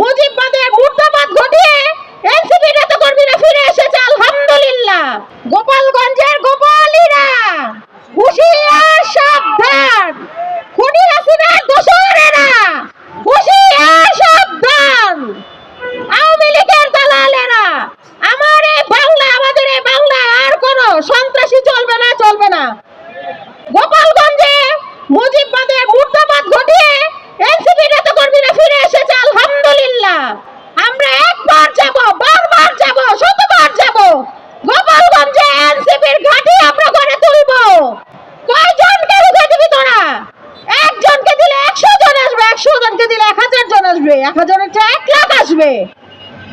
মুজিববাদের মুর্দাবাদ ঘটিয়ে এনসিপি নেতা ফিরে এসেছে, আলহামদুলিল্লাহ। গোপালগঞ্জের গোপালীরা হুশিয়ার সাবধান। আওয়ামী লীগের দালালেরা, আমার বাংলা, আমাদের বাংলা, আর কোনো সন্ত্রাসী চলবে না চলবে না। গোপালগঞ্জে মুজিব আসবে, এক হাজারের চেয়ে এক লাখ আসবে।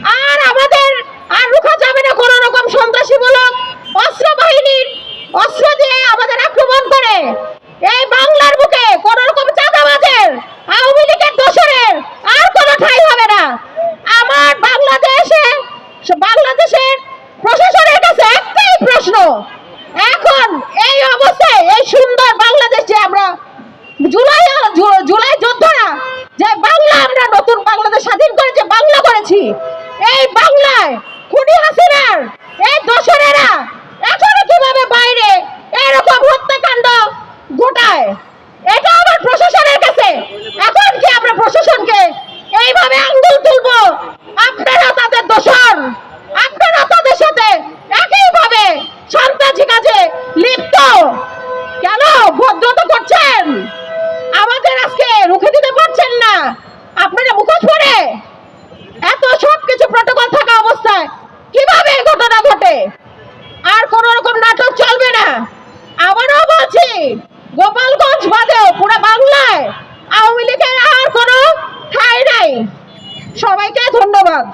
আর আমাদের আর রুখা যাবে না কোনো রকম সন্ত্রাসীমূলক অস্ত্র বাহিনীর অস্ত্র দিয়ে আমাদের আক্রমণ করে। এই বাংলার বুকে কোন রকম চাঁদাবাজের, আওয়ামী লীগের দোসরের আর কোনো ঠাই হবে না। আমার বাংলাদেশে, বাংলাদেশের প্রশাসনের কাছে একটাই প্রশ্ন এখন এই অবস্থায় এই সুন্দর বাংলাদেশ যে আমরা জুলাই জু- জুলাই যোদ্ধারা যে বাংলা আমরা নতুন বাংলাদেশ স্বাধীন করে যে বাংলা করেছি, এই বাংলায় খুনি হাসিনার, এই দোসরেরা এখনও কীভাবে বাইরে, এরকম হত্যাকাণ্ড ঘটায়, এটা আমার প্রশাসনের কাছে। এখন কি আমরা প্রশাসনকে এইভাবে আঙ্গুল তুলবো? আপনারা তাদের দোসর, আপনারা তাদের সাথে একইভাবে সন্ত্রাসী কাজে লিপ্ত। কেন? ভদ্রতা করছেন আমাদের আজকে রুখে দিতে পারছেন না আপনারা মুখোশ পরে এত সব কিছু প্রটোকল থাকা অবস্থায় কীভাবে এই ঘটনা ঘটে আর কোন রকম নাটক চলবে না আবারও বলছি গোপালগঞ্জ বাদেও পুরো বাংলায় আওয়ামী লীগের আর কোনো ঠাঁই নাই সবাইকে ধন্যবাদ।